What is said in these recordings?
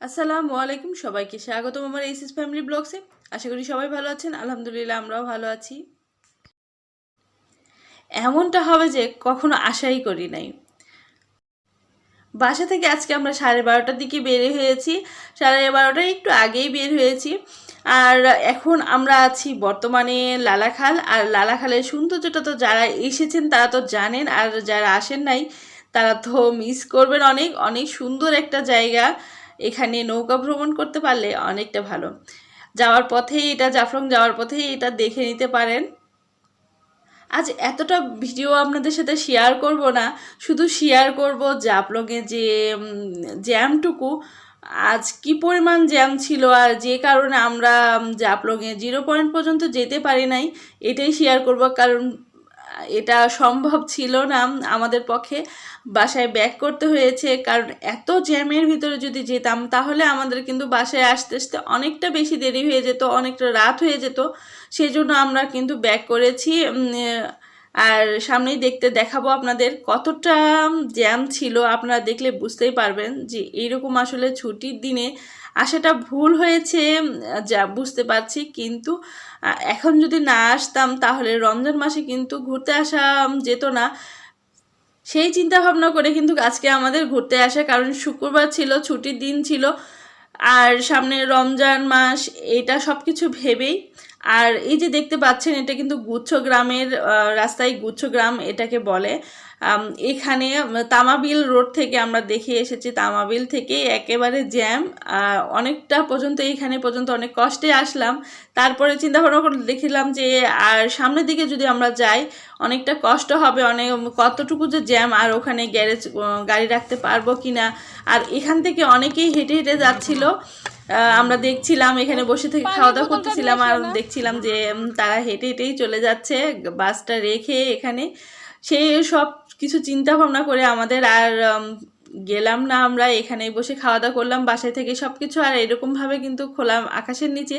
আসসালামু আলাইকুম সবাইকে। স্বাগতম আমার এইসিস ফ্যামিলি ব্লগসে আশা করি সবাই ভালো আছেন। আলহামদুলিল্লাহ, আমরাও ভালো আছি। এমনটা হবে যে কখনো আশাই করি নাই। বাসা থেকে আজকে আমরা সাড়ে বারোটার দিকে বের হয়েছি। সাড়ে বারোটার একটু আগেই বের হয়েছি। আর এখন আমরা আছি বর্তমানে লালাখাল। আর লালাখালের সৌন্দর্যটা তো যারা এসেছেন, তারা তো জানেন। আর যারা আসেন নাই, তারা তো মিস করবেন অনেক। অনেক সুন্দর একটা জায়গা। এখানে নৌকা ভ্রমণ করতে পারলে অনেকটা ভালো। যাওয়ার পথেই এটা জাফরং যাওয়ার পথেই এটা দেখে নিতে পারেন। আজ এতটা ভিডিও আপনাদের সাথে শেয়ার করব না, শুধু শেয়ার করব জাফলংয়ে যে জ্যামটুকু। আজ কি পরিমাণ জ্যাম ছিল আর যে কারণে আমরা জাফলংয়ে জিরো পয়েন্ট পর্যন্ত যেতে পারি নাই, এটাই শেয়ার করব। কারণ এটা সম্ভব ছিল না আমাদের পক্ষে বাসায় ব্যাক করতে হয়েছে। কারণ এত জ্যামের ভিতরে যদি যেতাম, তাহলে আমাদের কিন্তু বাসায় আসতে আসতে অনেকটা বেশি দেরি হয়ে যেত, অনেকটা রাত হয়ে যেত। সেই জন্য আমরা কিন্তু ব্যাক করেছি। আর সামনেই দেখতে দেখাবো আপনাদের কতটা জ্যাম ছিল। আপনারা দেখলে বুঝতেই পারবেন যে এইরকম আসলে ছুটির দিনে আসাটা ভুল হয়েছে যা বুঝতে পারছি। কিন্তু এখন যদি না আসতাম, তাহলে রমজান মাসে কিন্তু ঘুরতে আসা যেত না। সেই চিন্তা ভাবনা করে কিন্তু আজকে আমাদের ঘুরতে আসা, কারণ শুক্রবার ছিল, ছুটির দিন ছিল। আর সামনে রমজান মাস, এটা সব কিছু ভেবেই আর এই যে দেখতে পাচ্ছেন, এটা কিন্তু গুচ্ছ গ্রামের রাস্তায় গুচ্ছ গ্রাম এটাকে বলে। এখানে তামাবিল রোড থেকে আমরা দেখে এসেছি। তামাবিল থেকে একেবারে জ্যাম অনেকটা পর্যন্ত, এখানে পর্যন্ত অনেক কষ্টে আসলাম। তারপরে চিন্তা ভাবনা করে দেখলাম যে, আর সামনের দিকে যদি আমরা যাই, অনেকটা কষ্ট হবে, অনেক, কতটুকু যে জ্যাম, আর ওখানে গ্যারেজ গাড়ি রাখতে পারব কি না আর এখান থেকে অনেকেই হেঁটে হেঁটে যাচ্ছিল। আমরা দেখছিলাম এখানে বসে থেকে খাওয়া দাওয়া করতেছিলাম আর দেখছিলাম যে তারা হেঁটে হেঁটেই চলে যাচ্ছে বাসটা রেখে এখানে। সেই সব কিছু চিন্তা ভাবনা করে আমাদের আর গেলাম না আমরা এখানেই বসে খাওয়া দাওয়া করলাম বাসায় থেকে সব কিছু আর এরকমভাবে কিন্তু খোলা আকাশের নিচে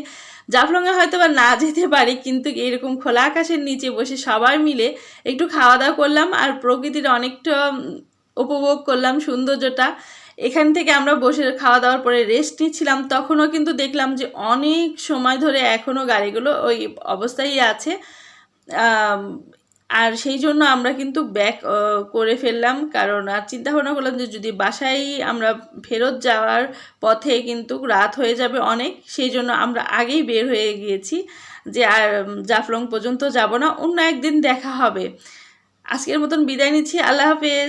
জাফলংয়ে হয়তো বা না যেতে পারি কিন্তু এরকম খোলা আকাশের নিচে বসে সবাই মিলে একটু খাওয়া দাওয়া করলাম। আর প্রকৃতির অনেকটা উপভোগ করলাম সৌন্দর্যটা। এখান থেকে আমরা বসে খাওয়া দাওয়ার পরে রেস্ট নিচ্ছিলাম। তখনও কিন্তু দেখলাম যে অনেক সময় ধরে এখনও গাড়িগুলো ওই অবস্থায় আছে। আর সেই জন্য আমরা কিন্তু ব্যাক করে ফেললাম। কারণ আর ভাবনা করলাম যে যদি বাসায় আমরা ফেরত যাওয়ার পথে কিন্তু রাত হয়ে যাবে অনেক, সেই জন্য আমরা আগেই বের হয়ে গিয়েছি যে আর জাফলং পর্যন্ত যাব না। অন্য একদিন দেখা হবে। আজকের মতন বিদায় নিচ্ছি। আল্লাহ হাফেজ।